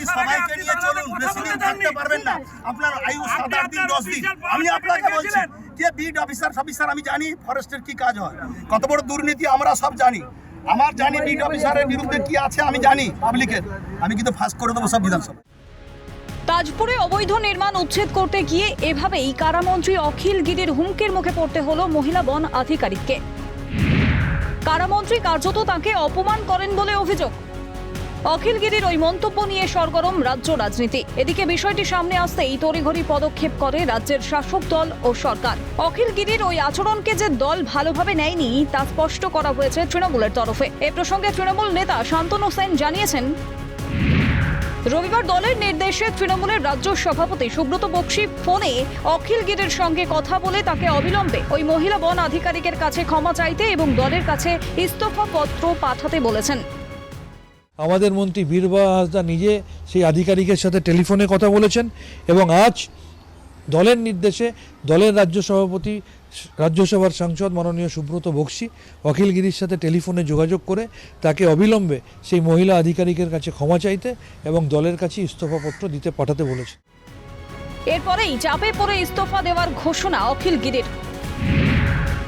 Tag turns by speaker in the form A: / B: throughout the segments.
A: আপনি সবাইকে নিয়ে চলুন বেশি দিন থাকতে পারবেন না। আপনার আয়ু সাত আট দিন দশ দিন। আমি আপনাকে বলছি যে বিড অফিসার অফিসার আমি জানি ফরেস্টের কি কাজ হয়। কত বড় দুর্নীতি আমরা সব জানি। আমার জানি বিড অফিসারের বিরুদ্ধে কি আছে আমি জানি পাবলিকের আমি কিন্তু ফাঁস করে দেবো সব বিধানসভা।
B: তাজপুরে অবৈধ নির্মাণ উচ্ছেদ করতে গিয়ে এভাবেই কারামন্ত্রী অখিল গিরির হুমকির মুখে পড়তে হলো মহিলা বন আধিকারিককে। কারামন্ত্রী কার্যত তাকে অপমান করেন বলে অভিযোগ। অখিল গিরির ওই মন্তব্য নিয়ে সরগরম রাজ্য রাজনীতি। এদিকে বিষয়টি সামনে আসতেই তড়িঘড়ি পদক্ষেপ করে রাজ্যের শাসক দল ও সরকার। অখিল গিরির ওই আচরণকে যে দল ভালোভাবে নেয়নি, তা স্পষ্ট করা হয়েছে তৃণমূলের তরফে। এ প্রসঙ্গে তৃণমূল নেতা শান্তনু সেন জানিয়েছেন, রবিবার দলের নির্দেশে তৃণমূলের রাজ্য সভাপতি সুব্রত বক্সি ফোনে অখিল গিরের সঙ্গে কথা বলে তাকে অবিলম্বে ওই মহিলা বন আধিকারিকের কাছে ক্ষমা চাইতে এবং দলের কাছে ইস্তফা পত্র পাঠাতে বলেছেন।
C: আমাদের মন্ত্রী বীরবা হাসদা নিজে সেই আধিকারিকের সাথে টেলিফোনে কথা বলেছেন এবং আজ দলের নির্দেশে দলের রাজ্য সভাপতি রাজ্যসভার সাংসদ মাননীয় সুব্রত বক্সি অখিলগিরির সাথে টেলিফোনে যোগাযোগ করে তাকে অবিলম্বে সেই মহিলা আধিকারিকের কাছে ক্ষমা চাইতে এবং দলের কাছে ইস্তফাপত্র দিতে পাঠাতে বলেছে
B: এরপরেই চাপে পড়ে ইস্তফা দেওয়ার ঘোষণা অখিল গিরির।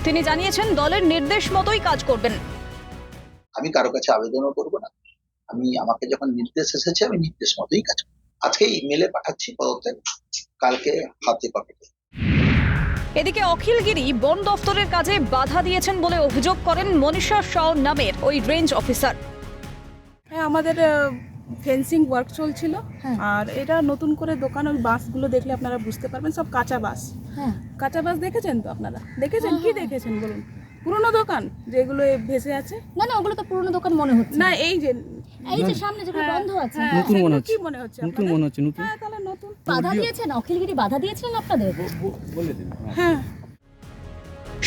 B: তিনি জানিয়েছেন দলের নির্দেশ মতোই কাজ করবেন।
D: আমি কারও কাছে আবেদনও করব আমি আমাকে যখন নির্দেশ এসেছে আমি নির্দেশ মতোই কাজ করব। আজকে ইমেলে পাঠাচ্ছি পদত্যাগ কালকে হাতে কপি
B: এদিকে অখিল গিরি বন দফতরের কাজে বাধা দিয়েছেন বলে অভিযোগ করেন মনীষা শাহ নামের ওই রেঞ্জ অফিসার।
E: হ্যাঁ আমাদের ফেন্সিং ওয়ার্ক চলছিল। আর এটা নতুন করে দোকান ওই বাসগুলো দেখলে আপনারা বুঝতে পারবেন সব কাঁচা বাস।
F: হ্যাঁ।
E: কাঁচা বাস দেখেছেন তো আপনারা? দেখেছেন? কি দেখেছেন বলুন? পুরনো দোকান যেগুলো ভেসে আছে?
F: না না ওগুলো তো পুরনো দোকান মনে হচ্ছে
E: না এই যে
F: এই যে সামনে যেগুলো
E: হ্যাঁ,
F: বন্ধ আছে।
E: হ্যাঁ,
G: নতুন মনে হচ্ছে।
E: মনে হচ্ছে
G: নতুন মনে হচ্ছে নতুন?
E: হ্যাঁ তাহলে নতুন।
F: বাধা দিয়েছেন? অখিলগিরি বাধা দিয়েছিলেন আপনাদের?
E: হ্যাঁ।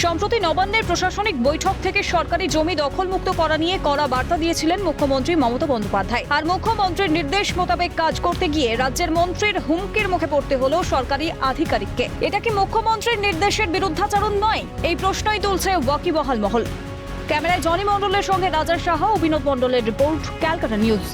B: সম্প্রতি নবান্নের প্রশাসনিক বৈঠক থেকে সরকারি জমি দখলমুক্ত করা নিয়ে কড়া বার্তা দিয়েছিলেন মুখ্যমন্ত্রী মমতা বন্দ্যোপাধ্যায়। আর মুখ্যমন্ত্রীর নির্দেশ মোতাবেক কাজ করতে গিয়ে রাজ্যের মন্ত্রীর হুমকির মুখে পড়তে হলো সরকারি আধিকারিককে। এটা কি মুখ্যমন্ত্রীর নির্দেশের বিরুদ্ধাচরণ নয়? এই প্রশ্নই তুলছে ওয়াকিবহাল মহল। ক্যামেরায় জনি মণ্ডলের সঙ্গে রাজার সাহা অভিনব মণ্ডলের রিপোর্ট ক্যালকাটা নিউজ।